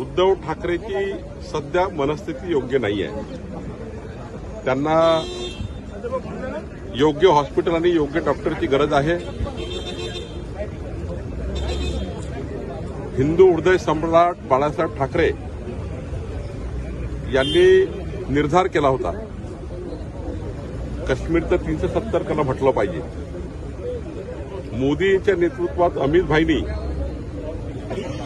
उद्धव ठाकरेची सध्या मनस्थिती योग्य नाही आहे त्यांना योग्य हॉस्पिटल आणि योग्य डॉक्टरची गरज आहे. हिंदू हृदय सम्राट बाळासाहेब ठाकरे यांनी निर्धार केला होता. काश्मीरचं तीनशे सत्तर कला म्हटलं पाहिजे. मोदींच्या नेतृत्वात अमित भाईनी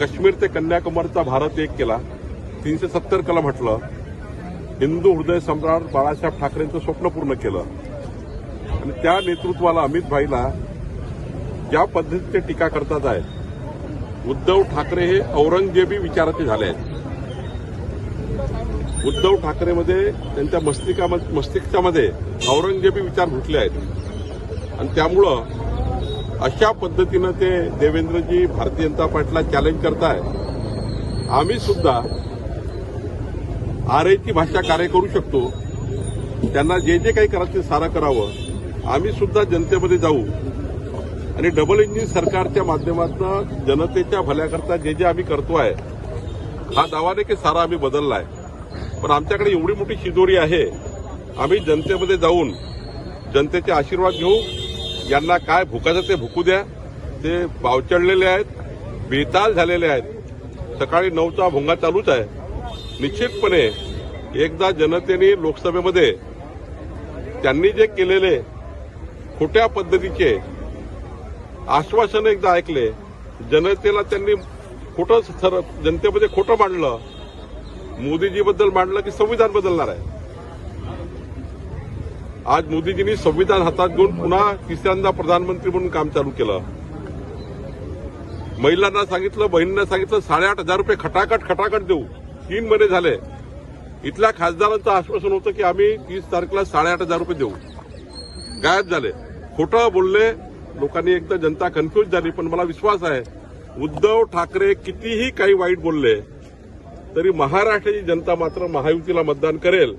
काश्मीर ते कन्याकुमारीचा भारत एक केला. तीनशे सत्तर कला म्हटलं. हिंदू हृदय सम्राट बाळासाहेब ठाकरेंचं स्वप्न पूर्ण केलं. आणि त्या नेतृत्वाला अमित भाईला ज्या पद्धतीचे टीका करतात आहेत. उद्धव ठाकरे हे औरंगजेबी विचाराचे झाले आहेत. उद्धव ठाकरेमध्ये त्यांच्या मस्तिष्कामध्ये मस्तिष्कामध्ये औरंगजेबी विचार घुटले आहेत. आणि त्यामुळं अशा पद्धतीनं ते देवेंद्रजी भारतीय जनता पार्टीला चॅलेंज करताय. आम्ही सुद्धा आरेची भाषा कार्य करू शकतो. त्यांना जे जे काही करायचं ते सारं करावं. आम्ही सुद्धा जनतेमध्ये जाऊ. आणि डबल इंजिन सरकारच्या माध्यमातून जनतेच्या भल्याकरता जे जे आम्ही करतो आहे हा दावा नाही की सारा आम्ही बदललाय पण आमच्याकडे एवढी मोठी शिदोरी आहे. आम्ही जनतेमध्ये जाऊन जनतेचे आशीर्वाद घेऊ. यांना काय भुकाचं ते भुकू द्या. ते पावचडलेले आहेत बेताल झालेले आहेत. सकाळी नऊचा भोंगा चालूच आहे. निश्चितपणे एकदा जनतेने लोकसभेमध्ये त्यांनी जे केलेले खोट्या पद्धतीचे आश्वासन एकदा ऐकले जनतेला त्यांनी खोटं सर जनतेमध्ये खोटं मांडलं मोदीजीबद्दल मांडलं की संविधान बदलणार आहे. आज मोदीजींनी संविधान हातात घेऊन पुन्हा तिसऱ्यांदा प्रधानमंत्री म्हणून काम चालू केलं. महिलांना सांगितलं बहिणींना सांगितलं साडेआठ हजार रुपये खटाखट खटाखट देऊ. तीन महिने झाले. इथल्या खासदारांचं आश्वासन होतं की आम्ही तीस तारखेला साडेआठ हजार रुपये देऊ. गायब झाले. खोटं बोलले लोकांनी एकदा जनता कन्फ्युज झाली पण मला विश्वास आहे उद्धव ठाकरे कितीही काही वाईट बोलले तरी महाराष्ट्राची जनता मात्र महायुतीला मतदान करेल.